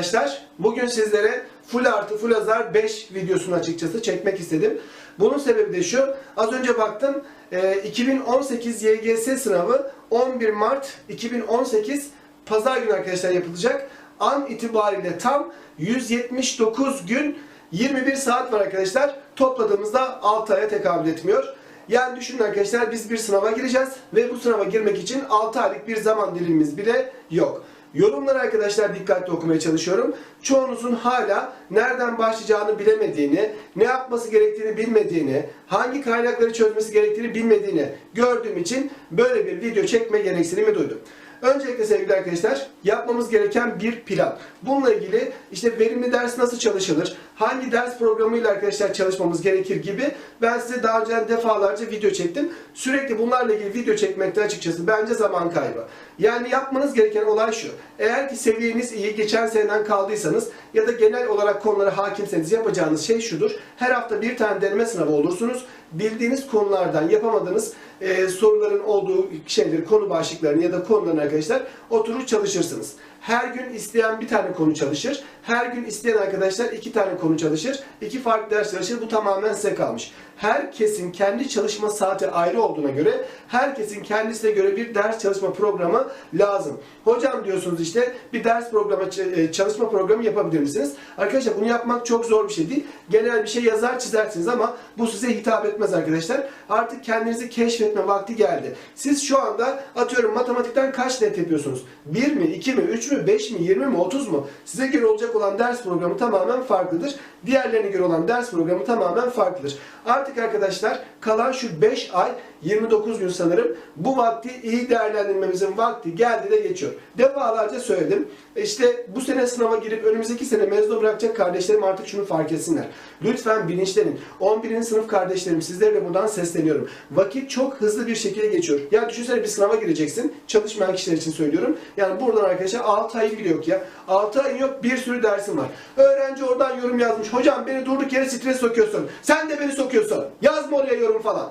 Arkadaşlar. Bugün sizlere full artı full azar 5 videosunu açıkçası çekmek istedim. Bunun sebebi de şu. Az önce baktım. e, 2018 YGS sınavı 11 Mart 2018 Pazar günü arkadaşlar yapılacak. An itibariyle tam 179 gün 21 saat var arkadaşlar. Topladığımızda 6 aya tekabül etmiyor. Yani düşünün arkadaşlar biz bir sınava gireceğiz ve bu sınava girmek için 6 aylık bir zaman dilimimiz bile yok. Yorumları arkadaşlar dikkatli okumaya çalışıyorum. Çoğunuzun hala nereden başlayacağını bilemediğini, ne yapması gerektiğini bilmediğini, hangi kaynakları çözmesi gerektiğini bilmediğini gördüğüm için böyle bir video çekme gereksinimi duydum. Öncelikle sevgili arkadaşlar yapmamız gereken bir plan. Bununla ilgili işte verimli ders nasıl çalışılır, hangi ders programıyla arkadaşlar çalışmamız gerekir gibi ben size daha önce defalarca video çektim. Sürekli bunlarla ilgili video çekmekte açıkçası bence zaman kaybı. Yani yapmanız gereken olay şu. Eğer ki seviyeniz iyi, geçen seneden kaldıysanız ya da genel olarak konulara hakimseniz yapacağınız şey şudur. Her hafta bir tane deneme sınavı olursunuz. Bildiğiniz konulardan yapamadığınız e, soruların olduğu şeyleri, konu başlıklarını ya da konularını arkadaşlar oturur çalışırsınız. Her gün isteyen bir tane konu çalışır. Her gün isteyen arkadaşlar iki tane konu çalışır. İki farklı ders çalışır. Bu tamamen size kalmış. Herkesin kendi çalışma saati ayrı olduğuna göre herkesin kendisine göre bir ders çalışma programı lazım. Hocam diyorsunuz işte bir ders programı e, çalışma programı yapabilir misiniz? Arkadaşlar bunu yapmak çok zor bir şey değil. Genel bir şey yazar çizersiniz ama bu size hitap etmez arkadaşlar. Artık kendinizi keşfetme vakti geldi. Siz şu anda atıyorum matematikten kaç net yapıyorsunuz? 1 mi, 2 mi, 3 mü, 5 mi, 20 mi, 30 mu? Size göre olacak olan ders programı tamamen farklıdır. Diğerlerine göre olan ders programı tamamen farklıdır. Artık arkadaşlar kalan şu 5 ay 29 gün sanırım bu vakti iyi değerlendirmemizin vakti geldi de geçiyor. Defalarca söyledim. İşte bu sene sınava girip önümüzdeki sene mezun bırakacak kardeşlerim artık şunu fark etsinler. Lütfen bilinçlenin. 11. sınıf kardeşlerim sizlere buradan sesleniyorum. Vakit çok hızlı bir şekilde geçiyor. Ya düşünsene bir sınava gireceksin. Çalışmayan kişiler için söylüyorum. Yani buradan arkadaşlar 6 ayın bile yok ya. 6 ayın yok bir sürü dersim var. Öğrenci oradan yorum yazmış. Hocam beni durduk yere stres sokuyorsun. Sen de beni sokuyorsun. Yazma oraya yorum falan.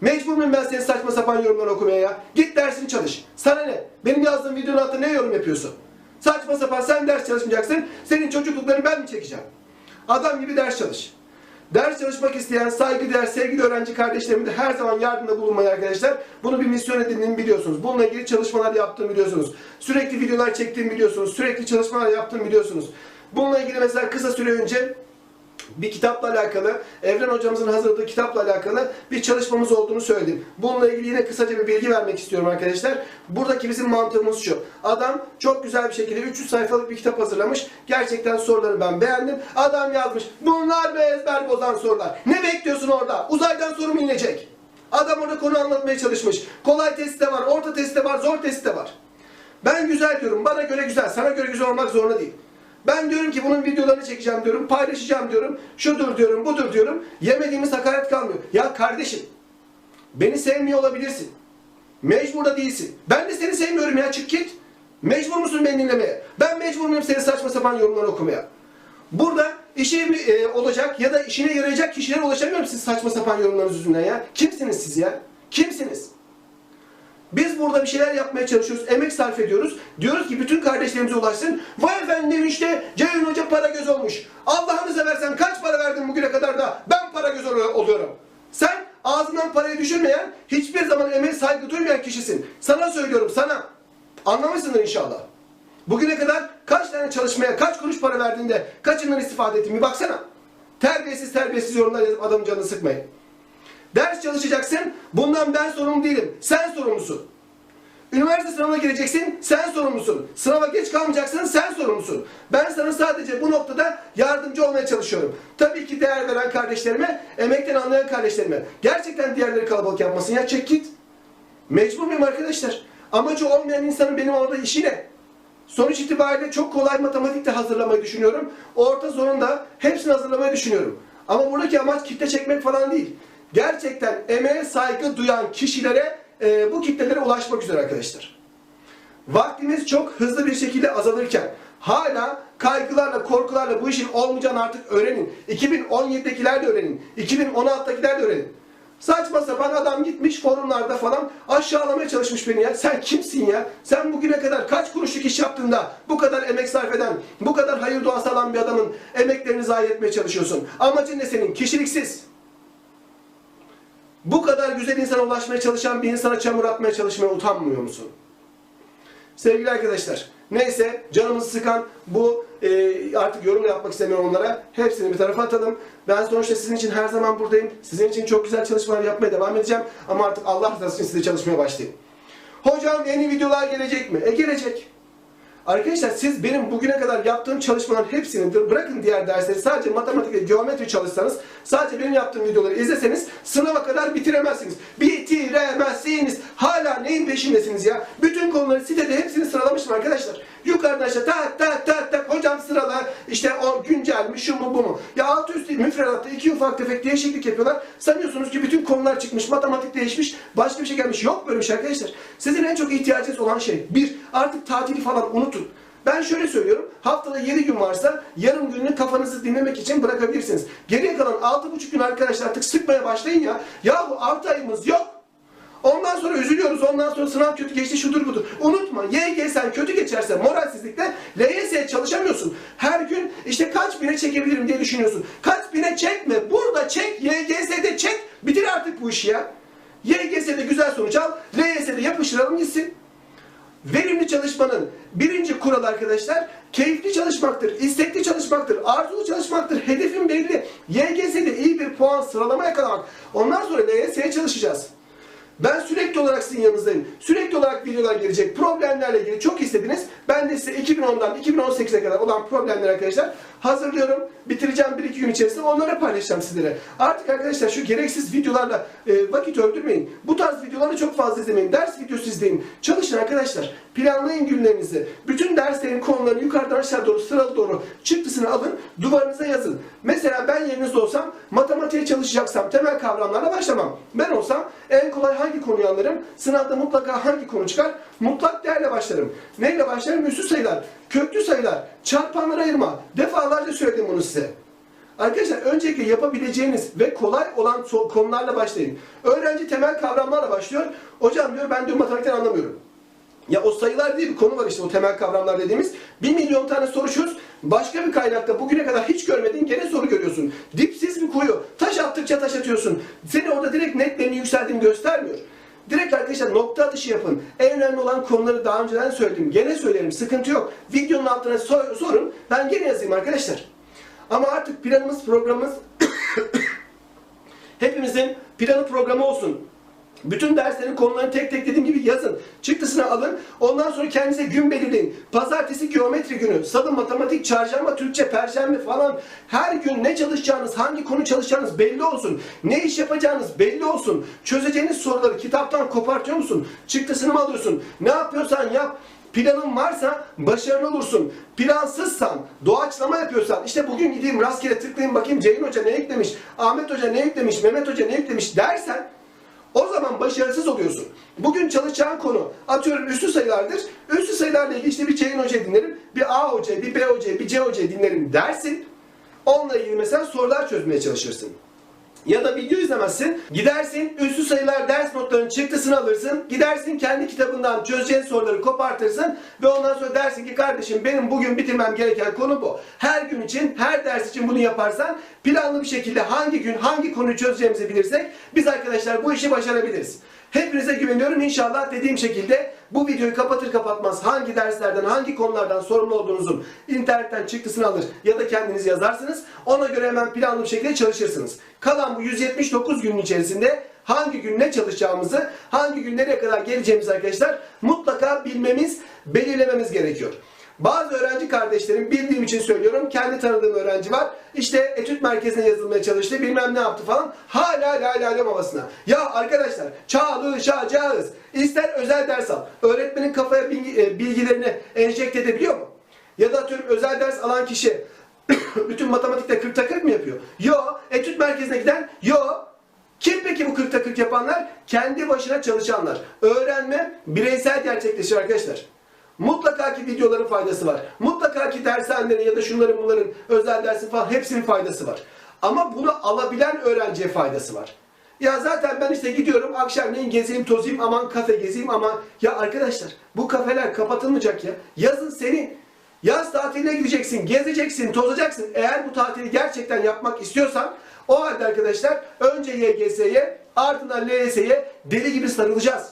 Mecbur muyum ben senin saçma sapan yorumları okumaya ya? Git dersini çalış. Sana ne? Benim yazdığım videonun altında ne yorum yapıyorsun? Saçma sapan sen ders çalışmayacaksın. Senin çocukluklarını ben mi çekeceğim? Adam gibi ders çalış. Ders çalışmak isteyen saygıdeğer sevgili öğrenci kardeşlerim de her zaman yardımda bulunmayı arkadaşlar. Bunu bir misyon edindiğimi biliyorsunuz. Bununla ilgili çalışmalar yaptığımı biliyorsunuz. Sürekli videolar çektiğimi biliyorsunuz. Sürekli çalışmalar yaptığımı biliyorsunuz. Bununla ilgili mesela kısa süre önce bir kitapla alakalı, Evren hocamızın hazırladığı kitapla alakalı bir çalışmamız olduğunu söyledim. Bununla ilgili yine kısaca bir bilgi vermek istiyorum arkadaşlar. Buradaki bizim mantığımız şu. Adam çok güzel bir şekilde 300 sayfalık bir kitap hazırlamış. Gerçekten soruları ben beğendim. Adam yazmış. Bunlar be ezber bozan sorular. Ne bekliyorsun orada? Uzaydan soru mu inecek? Adam orada konu anlatmaya çalışmış. Kolay testi de var, orta testi de var, zor testi de var. Ben güzel diyorum. Bana göre güzel. Sana göre güzel olmak zorunda değil. Ben diyorum ki bunun videolarını çekeceğim diyorum, paylaşacağım diyorum, şudur diyorum, budur diyorum. Yemediğimiz hakaret kalmıyor. Ya kardeşim, beni sevmiyor olabilirsin. Mecbur da değilsin. Ben de seni sevmiyorum ya, çık git. Mecbur musun beni dinlemeye? Ben mecbur muyum senin saçma sapan yorumları okumaya? Burada işe e, olacak ya da işine yarayacak kişilere ulaşamıyorum siz saçma sapan yorumlarınız yüzünden ya. Kimsiniz siz ya? Kimsiniz? Biz burada bir şeyler yapmaya çalışıyoruz, emek sarf ediyoruz. Diyoruz ki bütün kardeşlerimize ulaşsın. Vay efendim işte Ceyhun Hoca para göz olmuş. Allah'ını seversen kaç para verdin bugüne kadar da ben para göz ol- oluyorum. Sen ağzından parayı düşürmeyen, hiçbir zaman emeğe saygı duymayan kişisin. Sana söylüyorum sana. Anlamışsındır inşallah. Bugüne kadar kaç tane çalışmaya, kaç kuruş para verdiğinde kaçından istifade ettin bir baksana. Terbiyesiz terbiyesiz yorumlar yazıp adamın canını sıkmayın. Ders çalışacaksın. Bundan ben sorumlu değilim. Sen sorumlusun. Üniversite sınavına gireceksin. Sen sorumlusun. Sınava geç kalmayacaksın. Sen sorumlusun. Ben sana sadece bu noktada yardımcı olmaya çalışıyorum. Tabii ki değer veren kardeşlerime, emekten anlayan kardeşlerime. Gerçekten diğerleri kalabalık yapmasın. Ya çek git. Mecbur muyum arkadaşlar? Amacı olmayan insanın benim orada işi ne? Sonuç itibariyle çok kolay matematikte hazırlamayı düşünüyorum. Orta zorunda hepsini hazırlamayı düşünüyorum. Ama buradaki amaç kitle çekmek falan değil. Gerçekten emeğe saygı duyan kişilere e, bu kitlelere ulaşmak üzere arkadaşlar. Vaktimiz çok hızlı bir şekilde azalırken hala kaygılarla, korkularla bu işin olmayacağını artık öğrenin. 2017'dekiler de öğrenin. 2016'dakiler de öğrenin. Saçma sapan adam gitmiş forumlarda falan aşağılamaya çalışmış beni ya. Sen kimsin ya? Sen bugüne kadar kaç kuruşluk iş yaptığında bu kadar emek sarf eden, bu kadar hayır duası alan bir adamın emeklerini zayi etmeye çalışıyorsun. Amacın ne senin? Kişiliksiz. Bu kadar güzel insana ulaşmaya çalışan bir insana çamur atmaya çalışmaya utanmıyor musun? Sevgili arkadaşlar, neyse canımızı sıkan bu e, artık yorum yapmak istemiyorum onlara. Hepsini bir tarafa atalım. Ben sonuçta sizin için her zaman buradayım. Sizin için çok güzel çalışmalar yapmaya devam edeceğim. Ama artık Allah rızası için size çalışmaya başlayayım. Hocam yeni videolar gelecek mi? E gelecek. Arkadaşlar siz benim bugüne kadar yaptığım çalışmaların hepsini bırakın diğer dersleri sadece matematik ve geometri çalışsanız sadece benim yaptığım videoları izleseniz sınava kadar bitiremezsiniz. Bitiremezsiniz. Hala neyin peşindesiniz ya? Bütün konuları sitede hepsini sıralamışım arkadaşlar. Yukarıdan aşağı tak tak tak tak hocam sırala işte o güncel mi şu mu bu mu? Ya alt üst müfredatta iki ufak tefek değişiklik yapıyorlar. Sanıyorsunuz ki bütün konular çıkmış, matematik değişmiş, başka bir şey gelmiş. Yok böyle bir şey arkadaşlar. Sizin en çok ihtiyacınız olan şey bir artık tatili falan unutun. Ben şöyle söylüyorum. Haftada 7 gün varsa yarım gününü kafanızı dinlemek için bırakabilirsiniz. Geriye kalan 6,5 gün arkadaşlar artık sıkmaya başlayın ya. Yahu 6 ayımız yok. Ondan sonra üzülüyoruz. Ondan sonra sınav kötü geçti şudur budur. Unutma YG sen kötü geçerse moralsizlikle LYS'ye çalışamıyorsun. Her gün işte kaç bine çekebilirim diye düşünüyorsun. Kaç bine çekme. Burada çek. YGS'de çek. Bitir artık bu işi ya. YGS'de güzel sonuç al. LYS'de yapıştıralım gitsin. Verimli çalışmanın birinci kuralı arkadaşlar keyifli çalışmaktır, istekli çalışmaktır, arzulu çalışmaktır, hedefin belli. YGS'de iyi bir puan sıralama yakalamak. Ondan sonra LYS'ye çalışacağız. Ben sürekli olarak sizin yanınızdayım. Sürekli olarak videolar gelecek. Problemlerle ilgili çok istediniz. Ben de size 2010'dan 2018'e kadar olan problemleri arkadaşlar hazırlıyorum. Bitireceğim 1-2 gün içerisinde onları paylaşacağım sizlere. Artık arkadaşlar şu gereksiz videolarla e, vakit öldürmeyin. Bu tarz videoları çok fazla izlemeyin. Ders videosu izleyin. Çalışın arkadaşlar. Planlayın günlerinizi. Bütün derslerin konularını yukarıdan aşağı doğru sıralı doğru çıktısını alın. Duvarınıza yazın. Mesela ben yerinizde olsam matematiğe çalışacaksam temel kavramlarla başlamam. Ben olsam en kolay hangi konuyu anlarım? Sınavda mutlaka hangi konu çıkar? Mutlak değerle başlarım. Neyle başlarım? Üssü sayılar, köklü sayılar, çarpanları ayırma. Defalarca söyledim bunu size. Arkadaşlar öncelikle yapabileceğiniz ve kolay olan konularla başlayın. Öğrenci temel kavramlarla başlıyor. Hocam diyor ben diyor matematikten anlamıyorum. Ya o sayılar diye bir konu var işte o temel kavramlar dediğimiz. Bir milyon tane soru çöz. Başka bir kaynakta bugüne kadar hiç görmediğin gene soru görüyorsun. Dipsiz bir kuyu. Taş attıkça taş atıyorsun. Seni orada direkt netlerini yükseldiğini göstermiyor. Direkt arkadaşlar nokta atışı yapın. En önemli olan konuları daha önceden söyledim. Gene söylerim. Sıkıntı yok. Videonun altına sor- sorun. Ben gene yazayım arkadaşlar. Ama artık planımız, programımız hepimizin planı programı olsun. Bütün derslerin konularını tek tek dediğim gibi yazın. Çıktısını alın. Ondan sonra kendinize gün belirleyin. Pazartesi geometri günü, salı matematik, çarşamba Türkçe, perşembe falan. Her gün ne çalışacağınız, hangi konu çalışacağınız belli olsun. Ne iş yapacağınız belli olsun. Çözeceğiniz soruları kitaptan kopartıyor musun? Çıktısını mı alıyorsun? Ne yapıyorsan yap. Planın varsa başarılı olursun. Plansızsan, doğaçlama yapıyorsan, işte bugün gideyim rastgele tıklayayım bakayım Ceyhun Hoca ne yüklemiş, Ahmet Hoca ne yüklemiş, Mehmet Hoca ne yüklemiş dersen o zaman başarısız oluyorsun. Bugün çalışacağın konu atıyorum üstü sayılardır. Üstü sayılarla ilgili işte bir Ceyhun Hoca dinlerim, bir A Hoca, bir B Hoca, bir C Hoca dinlerim dersin. Onunla ilgili mesela sorular çözmeye çalışırsın. Ya da video izlemezsin. Gidersin üstü sayılar ders notlarının çıktısını alırsın. Gidersin kendi kitabından çözeceğin soruları kopartırsın. Ve ondan sonra dersin ki kardeşim benim bugün bitirmem gereken konu bu. Her gün için, her ders için bunu yaparsan planlı bir şekilde hangi gün hangi konuyu çözeceğimizi bilirsek biz arkadaşlar bu işi başarabiliriz. Hepinize güveniyorum inşallah dediğim şekilde bu videoyu kapatır kapatmaz hangi derslerden hangi konulardan sorumlu olduğunuzun internetten çıktısını alır ya da kendiniz yazarsınız. Ona göre hemen planlı bir şekilde çalışırsınız. Kalan bu 179 günün içerisinde hangi gün ne çalışacağımızı, hangi gün nereye kadar geleceğimizi arkadaşlar mutlaka bilmemiz, belirlememiz gerekiyor. Bazı öğrenci kardeşlerim bildiğim için söylüyorum. Kendi tanıdığım öğrenci var. İşte etüt merkezine yazılmaya çalıştı. Bilmem ne yaptı falan. Hala la la la havasına. Ya arkadaşlar çalışacağız. İster özel ders al. Öğretmenin kafaya e, bilgilerini enjekte edebiliyor mu? Ya da atıyorum özel ders alan kişi bütün matematikte 40'ta 40 mı yapıyor? Yo. Etüt merkezine giden? Yo. Kim peki bu 40'ta 40 yapanlar? Kendi başına çalışanlar. Öğrenme bireysel gerçekleşir arkadaşlar. Mutlaka ki videoların faydası var. Mutlaka ki dershanelerin ya da şunların bunların özel dersi falan hepsinin faydası var. Ama bunu alabilen öğrenciye faydası var. Ya zaten ben işte gidiyorum akşamleyin gezeyim tozayım aman kafe gezeyim aman. Ya arkadaşlar bu kafeler kapatılmayacak ya. Yazın senin. Yaz tatiline gideceksin, gezeceksin, tozacaksın. Eğer bu tatili gerçekten yapmak istiyorsan o halde arkadaşlar önce YGS'ye ardından LYS'ye deli gibi sarılacağız.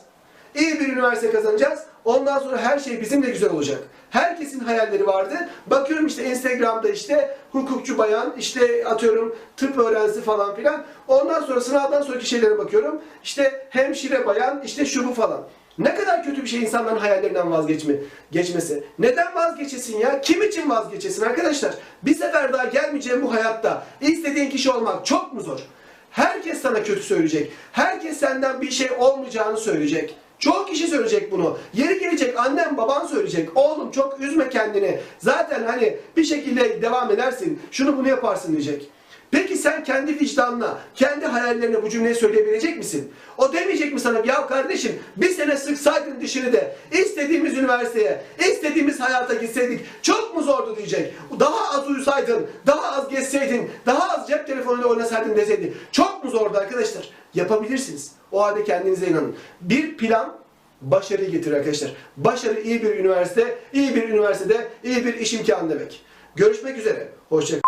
İyi bir üniversite kazanacağız. Ondan sonra her şey bizim de güzel olacak. Herkesin hayalleri vardı. Bakıyorum işte Instagram'da işte hukukçu bayan, işte atıyorum tıp öğrencisi falan filan. Ondan sonra sınavdan sonraki şeylere bakıyorum. İşte hemşire bayan, işte şu bu falan. Ne kadar kötü bir şey insanların hayallerinden vazgeçme, geçmesi. Neden vazgeçesin ya? Kim için vazgeçesin arkadaşlar? Bir sefer daha gelmeyeceğim bu hayatta. İstediğin kişi olmak çok mu zor? Herkes sana kötü söyleyecek. Herkes senden bir şey olmayacağını söyleyecek. Çok kişi söyleyecek bunu. Yeri gelecek annen baban söyleyecek. Oğlum çok üzme kendini. Zaten hani bir şekilde devam edersin. Şunu bunu yaparsın diyecek. Peki sen kendi vicdanına, kendi hayallerine bu cümleyi söyleyebilecek misin? O demeyecek mi sana ya kardeşim bir sene sıksaydın dişini de istediğimiz üniversiteye, istediğimiz hayata gitseydik çok mu zordu diyecek. Daha az uyusaydın, daha az gezseydin, daha az cep telefonuyla oynasaydın deseydi. Çok mu zordu arkadaşlar? Yapabilirsiniz. O halde kendinize inanın. Bir plan başarıyı getirir arkadaşlar. Başarı iyi bir üniversite, iyi bir üniversitede iyi bir iş imkanı demek. Görüşmek üzere. Hoşçakalın.